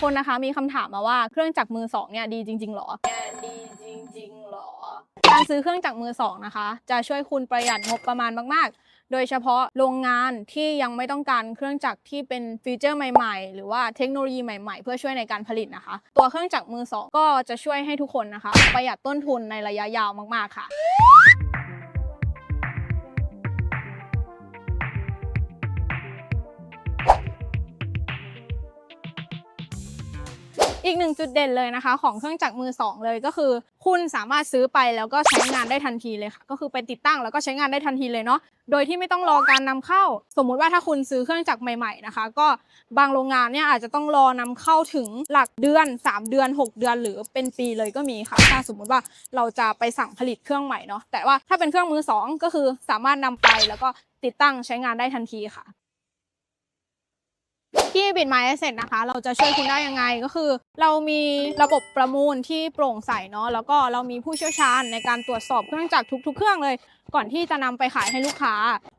คนนะคะมีคำถามมาว่าเครื่องจักรมือสองเนี่ยดีจริงๆหรอดีจริงๆหรอ การซื้อเครื่องจักรมือสองนะคะ จะช่วยคุณประหยัดงบประมาณมาก ๆ โดยเฉพาะโรงงานที่ยังไม่ต้องการเครื่องจักรที่เป็นฟีเจอร์ใหม่ ๆ หรือว่าเทคโนโลยีใหม่ ๆ เพื่อช่วยในการผลิตนะคะ ตัวเครื่องจักรมือสองก็จะช่วยให้ทุกคนนะคะ ประหยัดต้นทุนในระยะยาวมากๆค่ะ อีกหนึ่งจุดเด่นเลยนะคะ ของเครื่องจักรมือสองเลยก็คือ คุณสามารถซื้อไปแล้วก็ใช้งานได้ทันทีเลยค่ะ ก็คือไปติดตั้งแล้วก็ใช้งานได้ทันทีเลยเนาะโดยที่ไม่ต้องรอการนำเข้า สมมุติว่าถ้าคุณซื้อเครื่องจักรใหม่ๆนะคะ ก็บางโรงงานเนี่ยอาจจะต้องรอนำเข้าถึงหลักเดือน 3 เดือน 6 เดือน หรือเป็นปีเลยก็มีค่ะ ถ้าสมมุติว่าเราจะไปสั่งผลิตเครื่องใหม่เนาะแต่ว่าถ้าเป็นเครื่องมือสองก็คือสามารถนำไปแล้วก็ติดตั้งใช้งานได้ทันทีค่ะ ที่บิ t My Asset นะคะ เราจะช่วยคุณได้ยังไงก็คือ เรามีระบบประมูลที่โปร่งใสเนาะแล้วก็เรามีผู้เชี่ยวชาญในการตรวจสอบเครื่องจักรทุก ๆ เครื่องเลย ก่อนที่จะนำไปขายให้ลูกค้า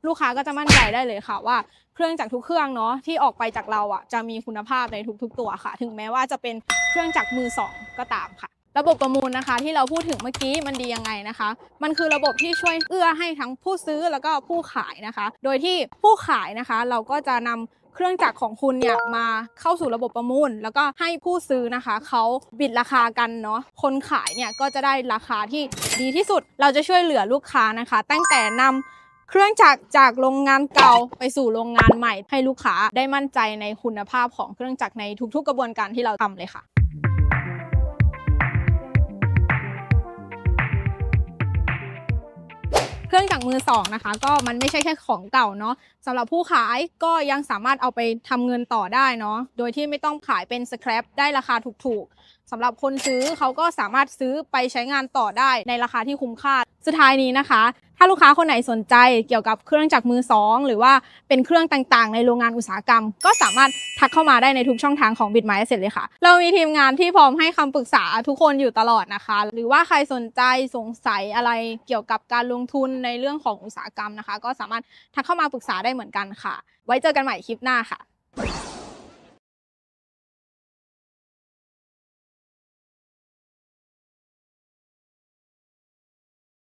ลูกค้าก็จะมั่นใจได้เลยค่ะว่าเครื่องจักรทุกเครื่องเนาะที่ออกไปจากเราอะจะมีคุณภาพในทุก ๆ ตัวค่ะ ถึงแม้ว่าจะเป็นเครื่องจักรมือสองก็ตามค่ะระบบประมูลนะคะที่เราพูดถึงเมื่อกี้มันดียังไงนะคะ มันคือระบบที่ช่วยเอื้อให้ทั้งผู้ซื้อแล้วก็ผู้ขายนะคะ โดยที่ผู้ขายนะคะ เราก็จะนำ เครื่องจักรของคุณเนี่ยมาเข้าสู่ระบบประมูล แล้วก็ให้ผู้ซื้อนะคะเขาบิดราคากันเนาะคนขายเนี่ยก็จะได้ราคาที่ดีที่สุด เราจะช่วยเหลือลูกค้านะคะ ตั้งแต่นำเครื่องจักรจากโรงงานเก่าไปสู่โรงงานใหม่ ให้ลูกค้าได้มั่นใจในคุณภาพของเครื่องจักรในทุกๆกระบวนการที่เราทำเลยค่ะ รื่องจักรมือสองนะคะ ก็มันไม่ใช่แค่ของเก่าเนาะสำหรับผู้ขายก็ยังสามารถเอาไปทำเงินต่อได้เนาะโดยที่ไม่ต้องขายเป็นสครับได้ราคาถูกๆ สำหรับคนซื้อเขาก็สามารถซื้อไปใช้งานต่อได้ในราคาที่คุ้มค่า สุดท้ายนี้นะคะ ถ้าลูกค้าคนไหนสนใจเกี่ยวกับเครื่องจักรมือสองหรือว่าเป็นเครื่องต่างๆ ในโรงงานอุตสาหกรรม ก็สามารถทักเข้ามาได้ในทุกช่องทางของ b i t m y Asset เลยค่ะ เรามีทีมงานที่พร้อมให้คำปรึกษาทุกคนอยู่ตลอดนะคะ หรือว่าใครสนใจสงสัยอะไรเกี่ยวกับการลงทุนในเรื่องของอุตสาหกรรมนะคะ ก็สามารถทักเข้ามาปรึกษาได้เหมือนกันค่ะ ไว้เจอกันใหม่คลิปหน้าค่ะ